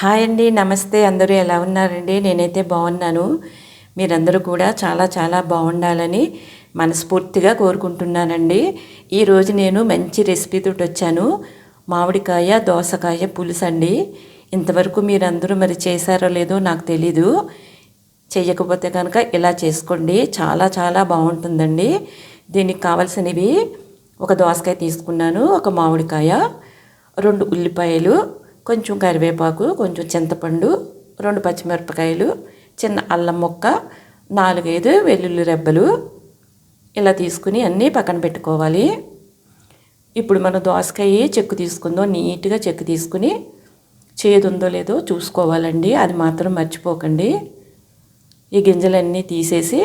Hi అండి నమస్తే. అందరూ ఎలా ఉన్నారండి? నేనైతే బాగున్నాను. మీరందరూ కూడా చాలా చాలా బాగుండాలని మనస్ఫూర్తిగా కోరుకుంటున్నానండి. ఈరోజు నేను మంచి రెసిపీతో వచ్చాను. మామిడికాయ దోసకాయ పులుసు అండి ఇంతవరకు మీరందరూ మరి చేశారో లేదో నాకు తెలీదు. చేయకపోతే కనుక ఇలా చేసుకోండి. చాలా చాలా బాగుంటుందండి. దీనికి కావాల్సినవి ఒక దోసకాయ తీసుకున్నాను ఒక మామిడికాయ రెండు ఉల్లిపాయలు కొంచెం కరివేపాకు కొంచెం చింతపండు రెండు పచ్చిమిరపకాయలు చిన్న అల్లం ముక్క నాలుగైదు వెల్లుల్లి రెబ్బలు ఇలా తీసుకుని అన్నీ పక్కన పెట్టుకోవాలి. ఇప్పుడు మనం దోసకాయ చెక్కు తీసుకుందాం నీట్గా చెక్కు తీసుకుని చేదు ఉందో లేదో చూసుకోవాలండి అది మాత్రం మర్చిపోకండి. ఈ గింజలన్నీ తీసేసి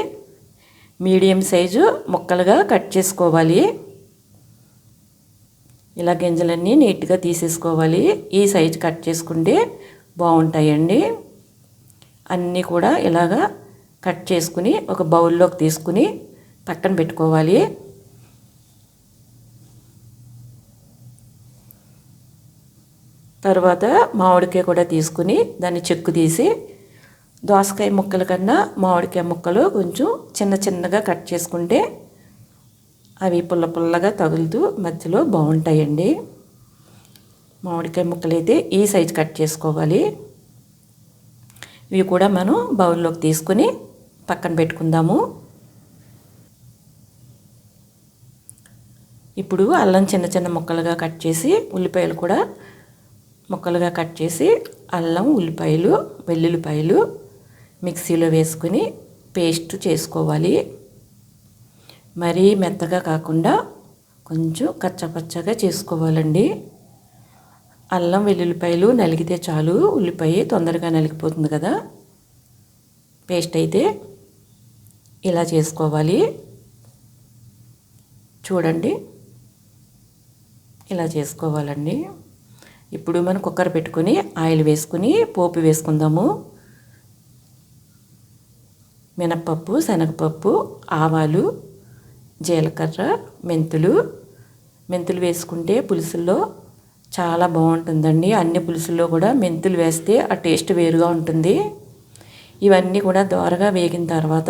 మీడియం సైజు ముక్కలుగా కట్ చేసుకోవాలి. ఇలా గింజలన్నీ నీట్గా తీసేసుకోవాలి. ఈ సైజు కట్ చేసుకుంటే బాగుంటాయండి అన్నీ కూడా ఇలాగా కట్ చేసుకుని ఒక బౌల్లోకి తీసుకుని పక్కన పెట్టుకోవాలి. తర్వాత మామిడికాయ కూడా తీసుకుని దాన్ని చెక్కు తీసి దోసకాయ ముక్కల కన్నా మామిడికాయ ముక్కలు కొంచెం చిన్న చిన్నగా కట్ చేసుకుంటే అవి పుల్ల పుల్లగా తగులుతూ మధ్యలో బాగుంటాయండి. మామిడికాయ ముక్కలు అయితే ఈ సైజు కట్ చేసుకోవాలి. ఇవి కూడా మనం బౌల్లోకి తీసుకుని పక్కన పెట్టుకుందాము. ఇప్పుడు అల్లం చిన్న చిన్న ముక్కలుగా కట్ చేసి ఉల్లిపాయలు కూడా ముక్కలుగా కట్ చేసి అల్లం ఉల్లిపాయలు వెల్లుల్లిపాయలు మిక్సీలో వేసుకుని పేస్ట్ చేసుకోవాలి. మరీ మెత్తగా కాకుండా కొంచెం కచ్చపచ్చగా చేసుకోవాలండి. అల్లం వెల్లుల్లిపాయలు నలిగితే చాలు ఉల్లిపాయ తొందరగా నలిగిపోతుంది కదా. పేస్ట్ అయితే ఇలా చేసుకోవాలి. చూడండి ఇలా చేసుకోవాలండి. ఇప్పుడు మనం కుక్కర్ పెట్టుకొని ఆయిల్ వేసుకుని పోపు వేసుకుందాము. మినప్పప్పు శనగపప్పు ఆవాలు జీలకర్ర మెంతులు. మెంతులు వేసుకుంటే పులుసుల్లో చాలా బాగుంటుందండి. అన్ని పులుసుల్లో కూడా మెంతులు వేస్తే ఆ టేస్ట్ వేరుగా ఉంటుంది. ఇవన్నీ కూడా దోరగా వేగిన తర్వాత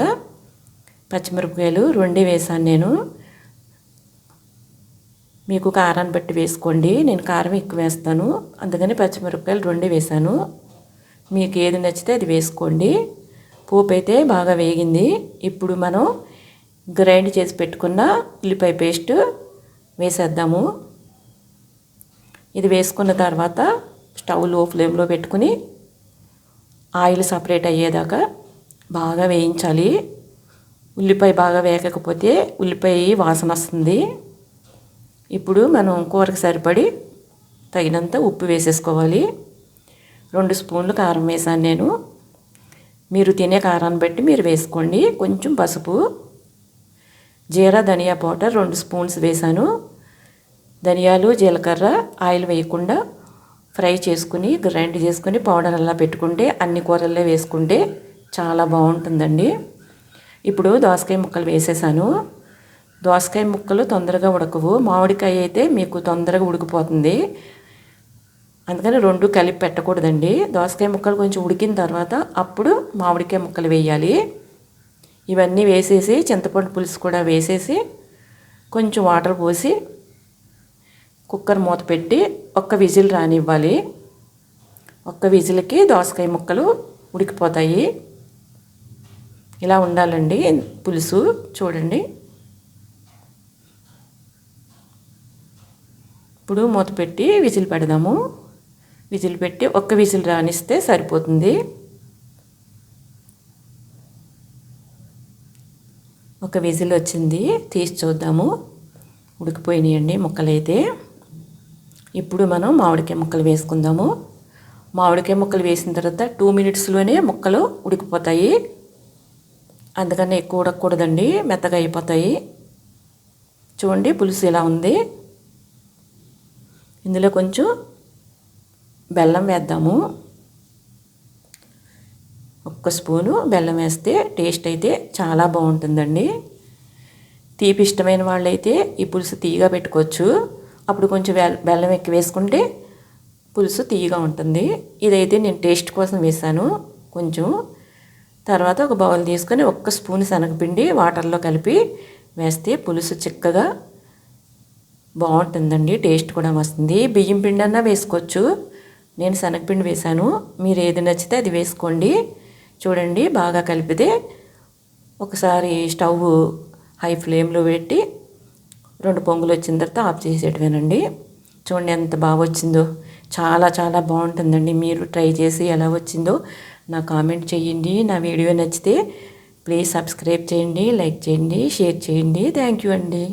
పచ్చిమిరపకాయలు రెండే వేసాను నేను. మీకు కారాన్ని బట్టి వేసుకోండి. నేను కారం ఎక్కువ వేస్తాను. అందుకని పచ్చిమిరపకాయలు రెండే వేసాను మీకు ఏది నచ్చితే అది వేసుకోండి. పోపు అయితే బాగా వేగింది. ఇప్పుడు మనం గ్రైండ్ చేసి పెట్టుకున్న ఉల్లిపాయ పేస్ట్ వేసేద్దాము. ఇది వేసుకున్న తర్వాత స్టవ్లో ఫ్లేమ్లో పెట్టుకుని ఆయిల్ సపరేట్ అయ్యేదాకా బాగా వేయించాలి. ఉల్లిపాయ బాగా వేగకపోతే ఉల్లిపాయ వాసన వస్తుంది. ఇప్పుడు మనం కూరకు సరిపడి తగినంత ఉప్పు వేసేసుకోవాలి. రెండు స్పూన్లు కారం వేసాను నేను. మీరు తినే కారాన్ని బట్టి మీరు వేసుకోండి. కొంచెం పసుపు జీరా ధనియా పౌడర్ రెండు స్పూన్స్ వేసాను ధనియాలు జీలకర్ర ఆయిల్ వేయకుండా ఫ్రై చేసుకుని గ్రైండ్ చేసుకుని పౌడర్ అలా పెట్టుకుంటే అన్ని కూరల్లో వేసుకుంటే చాలా బాగుంటుందండి. ఇప్పుడు దోసకాయ ముక్కలు వేసేసాను. దోసకాయ ముక్కలు తొందరగా ఉడకవు. మామిడికాయ అయితే మీకు తొందరగా ఉడికిపోతుంది. అందుకని రెండు కలిపి పెట్టకూడదండి. దోసకాయ ముక్కలు కొంచెం ఉడికిన తర్వాత అప్పుడు మామిడికాయ ముక్కలు వేయాలి. ఇవన్నీ వేసేసి చింతపండు పులుసు కూడా వేసేసి కొంచెం వాటర్ పోసి కుక్కర్ మూత పెట్టి ఒక్క విజిల్ రానివ్వాలి. ఒక్క విజిల్కి దోసకాయ ముక్కలు ఉడికిపోతాయి. ఇలా ఉండాలండి పులుసు. చూడండి. ఇప్పుడు మూత పెట్టి విజిల్ పెడదాము. విజిల్ పెట్టి ఒక్క విజిల్ రానిస్తే సరిపోతుంది. ఒక విజిల్ వచ్చింది. తీసి చూద్దాము. ఉడికిపోయినాయండి ముక్కలైతే. ఇప్పుడు మనం మామిడికాయ ముక్కలు వేసుకుందాము. మామిడికాయ ముక్కలు వేసిన తర్వాత టూ మినిట్స్లోనే ముక్కలు ఉడికిపోతాయి. అందుకని ఎక్కువ ఉడకకూడదండి. మెత్తగా అయిపోతాయి. చూడండి పులుసు ఇలా ఉంది. ఇందులో కొంచెం బెల్లం వేద్దాము. ఒక్క స్పూను బెల్లం వేస్తే టేస్ట్ అయితే చాలా బాగుంటుందండి. తీపి ఇష్టమైన వాళ్ళైతే ఈ పులుసు తీగా పెట్టుకోవచ్చు. అప్పుడు కొంచెం బెల్లం ఎక్కువ వేసుకుంటే పులుసు తీయగా ఉంటుంది. ఇదైతే నేను టేస్ట్ కోసం వేసాను కొంచెం తర్వాత ఒక బౌల్ తీసుకొని ఒక్క స్పూన్ శనగపిండి వాటర్లో కలిపి వేస్తే పులుసు చిక్కగా బాగుంటుందండి. టేస్ట్ కూడా వస్తుంది. బియ్యం పిండి అన్నా వేసుకోవచ్చు. నేను శనగపిండి వేశాను. మీరు ఏది నచ్చితే అది వేసుకోండి. చూడండి బాగా కలిపితే ఒకసారి స్టవ్ హై ఫ్లేమ్లో పెట్టి రెండు పొంగులు వచ్చిన తర్వాత ఆఫ్ చేసేటవేనండి. చూడండి ఎంత బాగా వచ్చిందో. చాలా చాలా బాగుంటుందండి. మీరు ట్రై చేసి ఎలా వచ్చిందో నా కామెంట్ చేయండి. నా వీడియో నచ్చితే ప్లీజ్ సబ్స్క్రైబ్ చేయండి లైక్ చేయండి షేర్ చేయండి. థ్యాంక్ యూ అండి.